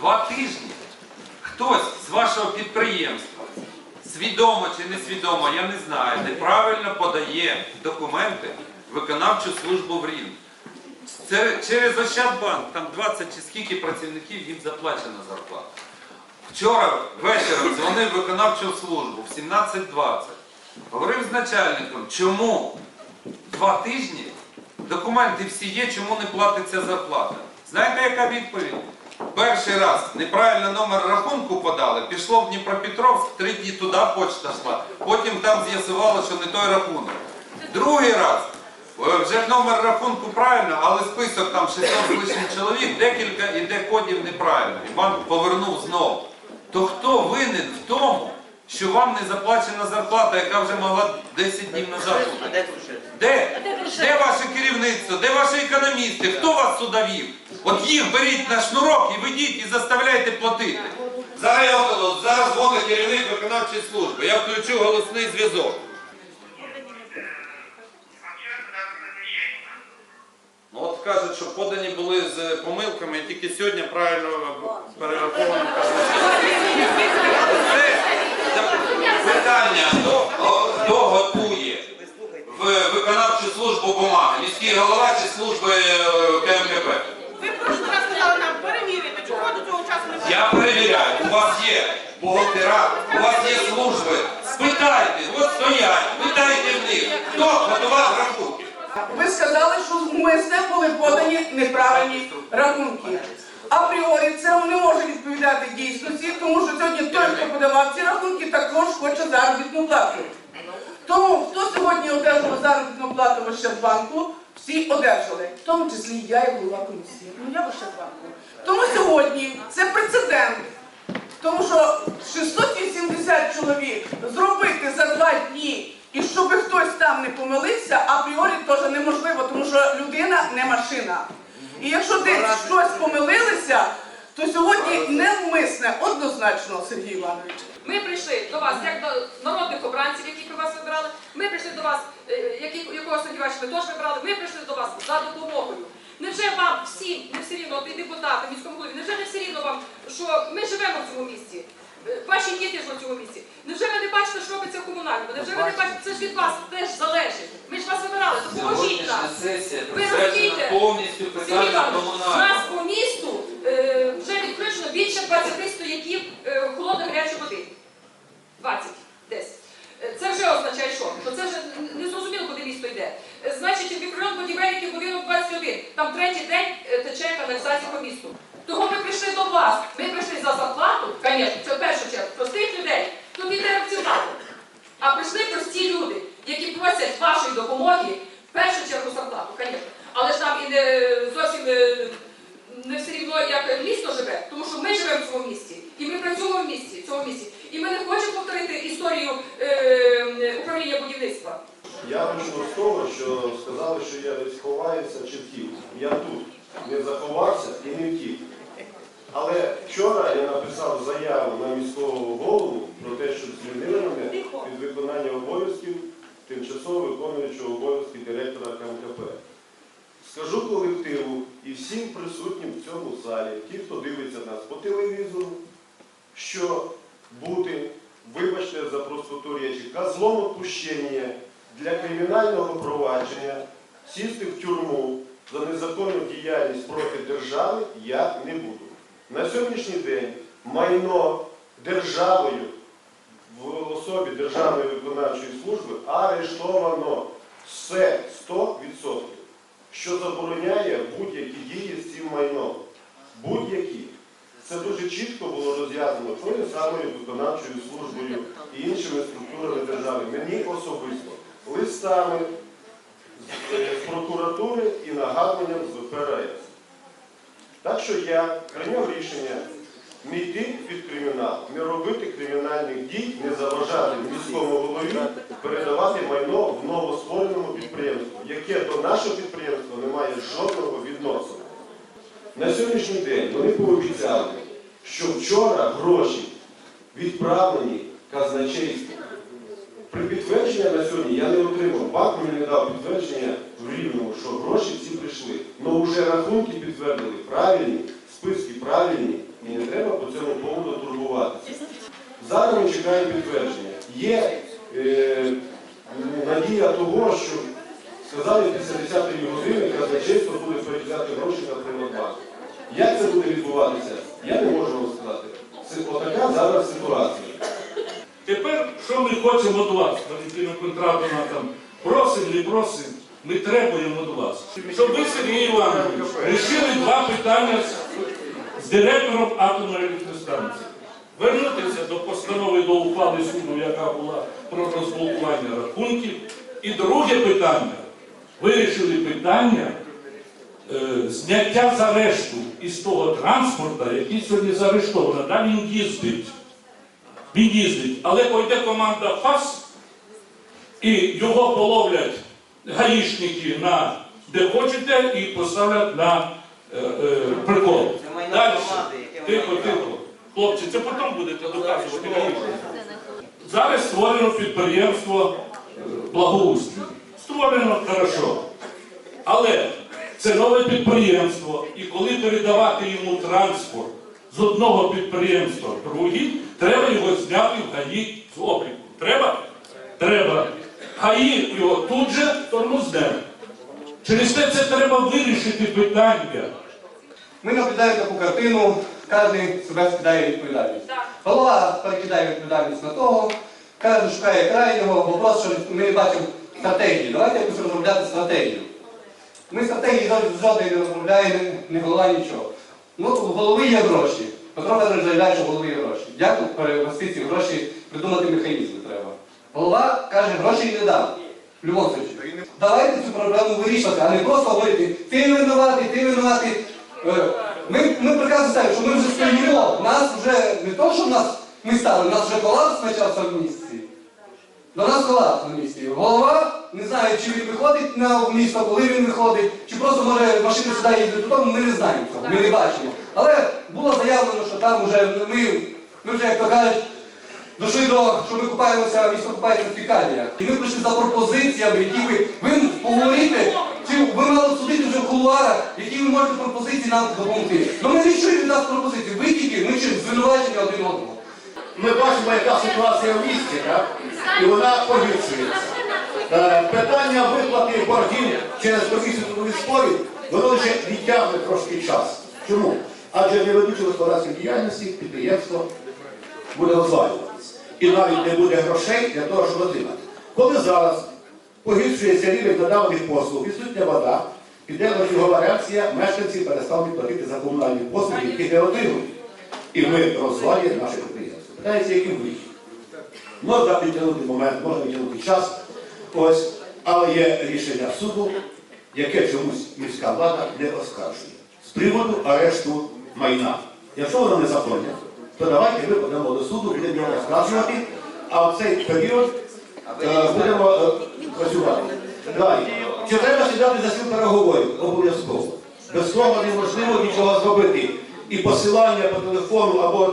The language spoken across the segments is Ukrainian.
два тижні хтось з вашого підприємства, свідомо чи несвідомо, я не знаю, неправильно подає документи виконавчу службу в Рівне. Це через Ощадбанк, там 20 чи скільки працівників їм заплачена зарплата. Вчора вечором дзвонив виконавчу службу в 17.20. Говорив з начальником, чому два тижні документи всі є, чому не платиться зарплата. Знаєте, яка відповідь? Перший раз неправильно номер рахунку подали, пішло в Дніпропетровськ, три дні туди почта йшла. Потім там з'ясувало, що не той рахунок. Другий раз е, вже номер рахунку правильно, але список там 600 з лишнім чоловік, декілька іде кодів неправильно. І банк повернув знову. То хто винен в тому, що вам не заплачена зарплата, яка вже могла 10 днів назад бути? Де? Де ваше керівництво? Де ваші економісти? Хто вас сюди вів? От їх беріть на шнурок і ведіть і заставляйте платити. Зараз, зараз дзвонить керівник виконавчої служби. Я включу голосний зв'язок. Ну от кажуть, що подані були з помилками, і тільки сьогодні правильно перераховано. Це питання, хто, хто готує в виконавчу службу бумаги? Міський голова чи служби е, КМКП? Ви просто раз сказали нам перевірити, чого до цього часу не Я перевіряю, у вас є бухгалтера, у вас є служби. Спитайте, от стоять, питайте в них, хто готував рахунки. Ви сказали, що змисне були подані неправильні рахунки. Апріорі це не може відповідати дійсності, тому що сьогодні той, хто подавав ці рахунки, також хоче заробітну плату. Тому хто сьогодні одержав заробітну плату в Ощадбанку, всі одержали, в тому числі я і голова комісії. Ну я в Ощадбанку. Тому сьогодні це прецедент. Тому що 680 чоловік зробити за два дні, і щоб хтось там не помилився, апріорі теж неможливо, тому що людина не машина. І якщо десь щось помилилися, то сьогодні невмисне, однозначно, Сергій Іванович. Ми прийшли до вас як до народних обранців, яких ви вас вибирали. Ми прийшли до вас, е, якого сподіваюся, ви теж вибрали. Ми прийшли до вас за допомогою. Невже вам всім не все рівно, от і депутати, міському голові, невже не все рівно вам, що ми живемо в цьому місті? Е, Ваші діти ж в цьому місці. Невже ви не бачите, що робиться в комунальному? Невже ви не бачите, це ж від вас теж залежить. Ми ж вас вибирали, допоможіть нам. сесія Ви розумієте? повністю Сергій Іванович, у нас по місту е, вже відключено більше 20 стояків е, холодної гарячої води. 20 десь. Е, Це вже означає, що? Що це вже не зрозуміло, куди місто йде. Е, Значить, мікрорайон будівельників будинок 21. Там третій день е, тече каналізація по місту. Того ми прийшли до вас. Ми прийшли за зарплату, звісно, це в першу чергу, простих людей, то піде акціонару. А прийшли прості люди, які просять вашої допомоги, в першу чергу зарплату, звісно. Але ж нам і не зовсім е, не все рівно, як місто живе, тому що ми живемо в цьому місті, і ми працюємо в місті, в цьому місті. І ми не хочемо повторити історію е, управління. Я почну з того, що сказали, що я десь ховаюся чи втік. Я тут не заховався і не втік. Але вчора я написав заяву на міського голову про те, що звільнили мене від виконання обов'язків тимчасово виконуючого обов'язки директора КМКП. Скажу колективу і всім присутнім в цьому залі, ті, хто дивиться нас по телевізору, що бути, вибачте за простоту речі, козлом відпущення для кримінального провадження, сісти в тюрму за незаконну діяльність проти держави я не буду. На сьогоднішній день майно державою в особі Державної виконавчої служби арештовано все 100%, що забороняє будь-які дії з цим майном. Будь-які. Це дуже чітко було роз'яснено тою самою виконавчою службою і іншими структурами держави. Мені особисто листами з, прокуратури і нагадуванням з ВПРС. Так що я прийняв рішення не йти під кримінал, не робити кримінальних дій, не заважати міському голові передавати майно в новоствореному підприємству, яке до нашого підприємства не має жодного відносину. На сьогоднішній день вони пообіцяли, що вчора гроші відправлені казначейству. При підтвердження на сьогодні я не отримав. Банк мені не дав підтвердження в рівному, що гроші всі прийшли. Але вже рахунки підтвердили правильні, списки правильні, І не треба по цьому поводу турбуватися. Зараз ми чекаємо підтвердження. Є е, надія того, що сказали після 10-ї години казначейство буде передати гроші на Приватбанк. Як це буде відбуватися, я не можу вам отака зараз ситуація. Тепер, що ми хочемо до вас, Валентина Контратовна, там, просимо, не просимо, ми требуємо до вас. Щоб ви, Сергій Іванович, рішили два питання з, директором атомної електростанції. Вернутися до постанови до ухвали суду, яка була про розблокування рахунків. І друге питання. Вирішили питання зняття з арешту із того транспорту, який сьогодні заарештовано. Да, він їздить. Він їздить, але пойде команда ФАС, і його половлять гаїшники на де хочете і поставлять на е, е, прикол. Далі. Тихо, тихо. Хлопці, це потім будете доказувати. Зараз створено підприємство е, благоустрою. Створено хорошо. Але це нове підприємство, і коли передавати йому транспорт з одного підприємства в друге, треба його зняти в ГАІ з обліку. Треба? Треба. ГАІ його тут же тормозне. Через те це треба вирішити питання. Ми наблюдаємо таку картину, кожен себе скидає відповідальність. Голова перекидає відповідальність на того, кожен шукає крайнього, вопрос, що ми не бачимо стратегії. Давайте якось розробляти стратегію. Ми стратегії жод- жодної не розробляємо, ні голова, нічого. Ну, у голови є гроші. Петро Федорович заявляє, що у голови є гроші. Як перевести ці гроші, придумати механізми треба. Голова каже, гроші не дам. В будь-якому випадку. Давайте цю проблему вирішувати, а не просто говорити, ти винуватий, ти винуватий. Е, Ми, ми прекрасно знаємо, що ми вже стоїмо. Нас вже не то, що нас ми стали, у нас вже колапс почався в місті. До нас колапс на місці. Не знає, чи він виходить на місто, коли він виходить, чи просто може машини сюди їздить додому, ми не знаємо цього, ми не бачимо. Але було заявлено, що там вже ми, ми вже, як то кажуть, дійшли до, що ми купаємося, місто купається в пікарнях. І ми прийшли за пропозиціями, які ви, ви поговорите, чи ви мали судити вже в кулуарах, які ви можете пропозиції нам допомогти. Ну ми не чуємо від нас пропозиції, ви тільки, ми чим звинувачені один одного. Ми бачимо, яка ситуація в місті, так? і вона погіршується. Е, Питання виплати боргів через комісію трудових спорів, воно лише відтягне трошки час. Чому? Адже не ведучи господарської діяльності, підприємство буде розвалюватися. І навіть не буде грошей для того, щоб отримати. Коли зараз погіршується рівень надаваних послуг, відсутня вода, піде чергова реакція, мешканці перестануть платити за комунальні послуги, які не отримують. І ми розвалюємо наше підприємство. Питається, яким вихід. Можна відтягнути момент, можна відтягнути час. Ось, але є рішення суду, яке чомусь міська влада не оскаржує. З приводу арешту майна. Якщо воно не законне, то давайте ми подамо до суду, будемо його оскаржувати, а в цей період е, будемо е, працювати. Далі. Чи треба сідати за стіл переговорів? Обов'язково. Без того неможливо нічого зробити. І посилання по телефону або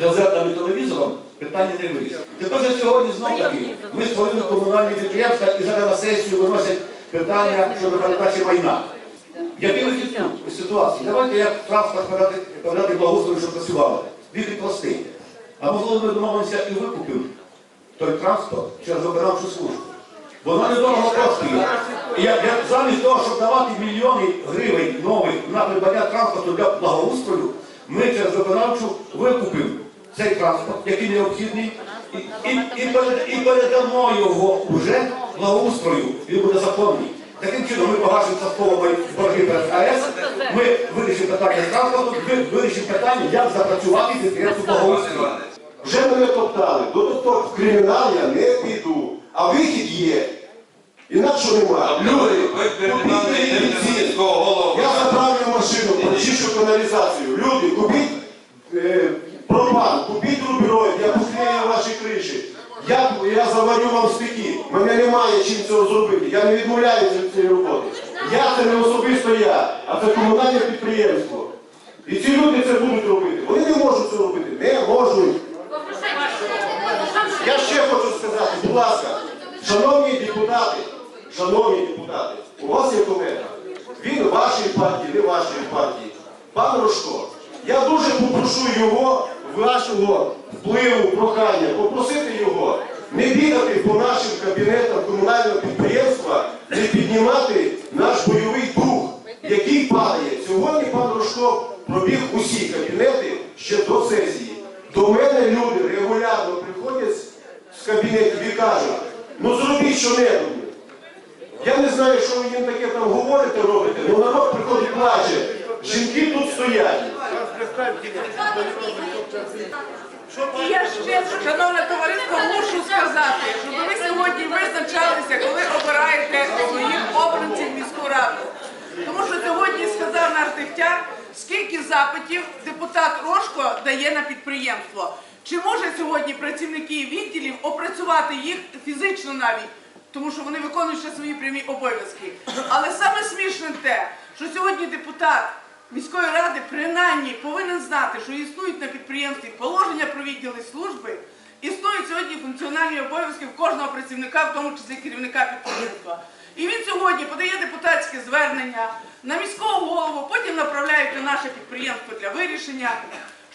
газетам і телевізором питання не вирішить. Тепер же сьогодні знову таки ми створили комунальні підприємства і зараз на сесію виносять питання щодо передачі майна. Який вихід тут у ситуації? Давайте як транспорт передати, благоустрою, щоб працювали. Вихід простий. А можливо ми домовимося і викупимо той транспорт через виконавчу службу. Воно недорого коштує. І як, як замість того, щоб давати мільйони гривень нових на придбання транспорту для благоустрою, ми через виконавчу викупимо цей транспорт, який необхідний, і, і, і, перед- і передамо його вже благоустрою, він буде законний. Таким чином ми погашимо частково борги перед АЕС, ми вирішимо питання з транспорту, ми вирішимо питання, як запрацювати підприємство благоустрою. Вже мене топтали, до того в кримінал я не піду. А вихід є. Інакше немає. Люди, купіть бензин. Я заправлю машину, прочищу каналізацію. Люди, купіть пропан, купіть рубіроїд, я поклею ваші криші. Я, я заварю вам стики. Мене немає чим цього зробити. Я не відмовляюся від цієї роботи. Я це не особисто я, а це комунальне підприємство. І ці люди це будуть робити. Вони не можуть це робити. Не можуть. Я ще хочу сказати, будь ласка, шановні депутати, шановні депутати, у вас є колега. Він вашої партії, не вашої партії. Пан Рожко, я дуже був прошу його, вашого впливу, прохання, попросити його не бігати по нашим комунального підприємства, не піднімати наш бойовий дух, який падає. Сьогодні пан Рожко пробіг усі кабінети ще до сесії. До мене люди регулярно приходять з кабінетів і кажуть, ну зробіть що-небудь. Я не знаю, що ви їм таке там говорите, робите, але народ приходить плаче. Жінки тут стоять. І я ще, шановне товариство, мушу сказати, щоб ви сьогодні визначалися, коли обираєте своїх обранців міську раду. Тому що сьогодні сказав наш Дегтяр, скільки запитів депутат Рожко дає на підприємство. Чи може сьогодні працівники відділів опрацювати їх фізично навіть? Тому що вони виконують ще свої прямі обов'язки. Але саме смішне те, що сьогодні депутат міської ради принаймні повинен знати, що існують на підприємстві положення про відділи служби, існують сьогодні функціональні обов'язки в кожного працівника, в тому числі керівника підприємства. І він сьогодні подає депутатське звернення на міського голову, потім направляють на наше підприємство для вирішення.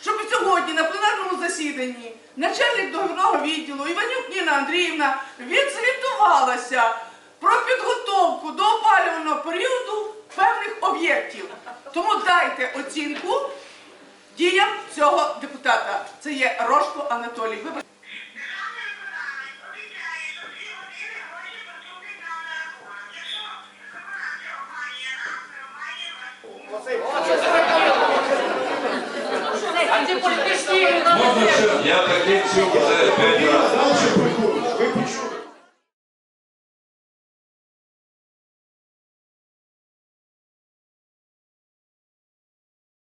Щоб сьогодні на пленарному засіданні начальник договірного відділу Іванюк Ніна Андріївна відзвітувалася про підготовку до опалювального періоду певних об'єктів. Тому дайте оцінку діям цього депутата. Це є Рожко Анатолій. Можна ще Я таке чув вже